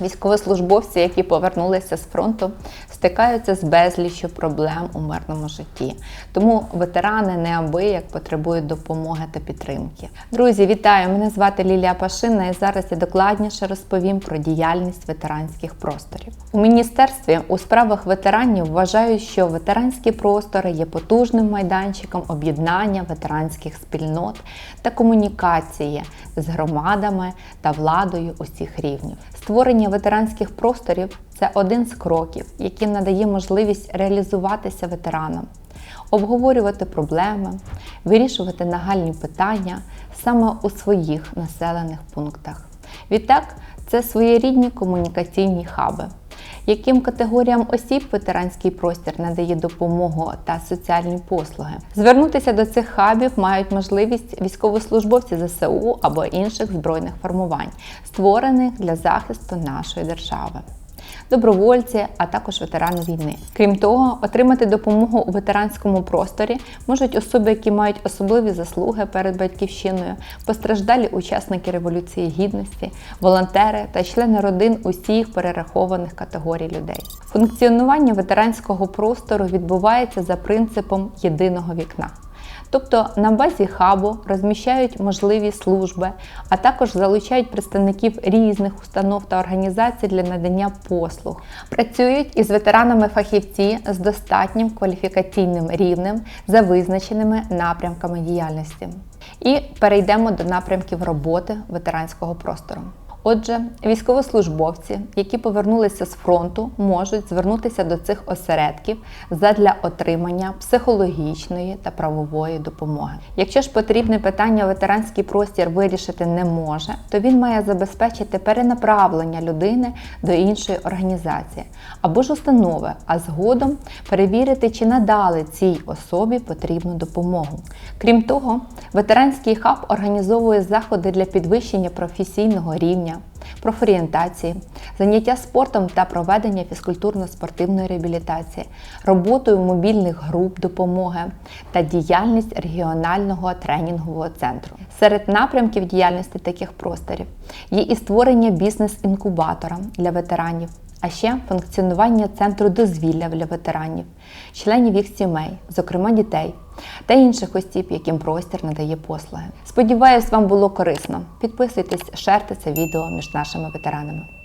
Військовослужбовці, які повернулися з фронту, стикаються з безліччю проблем у мирному житті. Тому ветерани неабияк потребують допомоги та підтримки. Друзі, вітаю! Мене звати Лілія Пашина, і зараз я докладніше розповім про діяльність ветеранських просторів. У міністерстві у справах ветеранів вважають, що ветеранські простори є потужним майданчиком об'єднання ветеранських спільнот та комунікації з громадами та владою усіх рівнів. Створення ветеранських просторів це один з кроків, який надає можливість реалізуватися ветеранам, обговорювати проблеми, вирішувати нагальні питання саме у своїх населених пунктах. Відтак, це своєрідні комунікаційні хаби. Яким категоріям осіб ветеранський простір надає допомогу та соціальні послуги? Звернутися до цих хабів мають можливість військовослужбовці ЗСУ або інших збройних формувань, створених для захисту нашої держави. Добровольці, а також ветерани війни. Крім того, отримати допомогу у ветеранському просторі можуть особи, які мають особливі заслуги перед батьківщиною, постраждалі учасники Революції Гідності, волонтери та члени родин усіх перерахованих категорій людей. Функціонування ветеранського простору відбувається за принципом єдиного вікна. Тобто на базі хабу розміщають можливі служби, а також залучають представників різних установ та організацій для надання послуг. Працюють із ветеранами фахівці з достатнім кваліфікаційним рівнем за визначеними напрямками діяльності. І перейдемо до напрямків роботи ветеранського простору. Отже, військовослужбовці, які повернулися з фронту, можуть звернутися до цих осередків задля отримання психологічної та правової допомоги. Якщо ж потрібне питання ветеранський простір вирішити не може, то він має забезпечити перенаправлення людини до іншої організації або ж установи, а згодом перевірити, чи надали цій особі потрібну допомогу. Крім того, ветеранський хаб організовує заходи для підвищення професійного рівня профорієнтації, заняття спортом та проведення фізкультурно-спортивної реабілітації, роботою мобільних груп допомоги та діяльність регіонального тренінгового центру. Серед напрямків діяльності таких просторів є і створення бізнес-інкубатора для ветеранів. А ще функціонування центру дозвілля для ветеранів, членів їх сімей, зокрема дітей, та інших осіб, яким простір надає послуги. Сподіваюсь, вам було корисно. Підписуйтесь, шерте це відео між нашими ветеранами.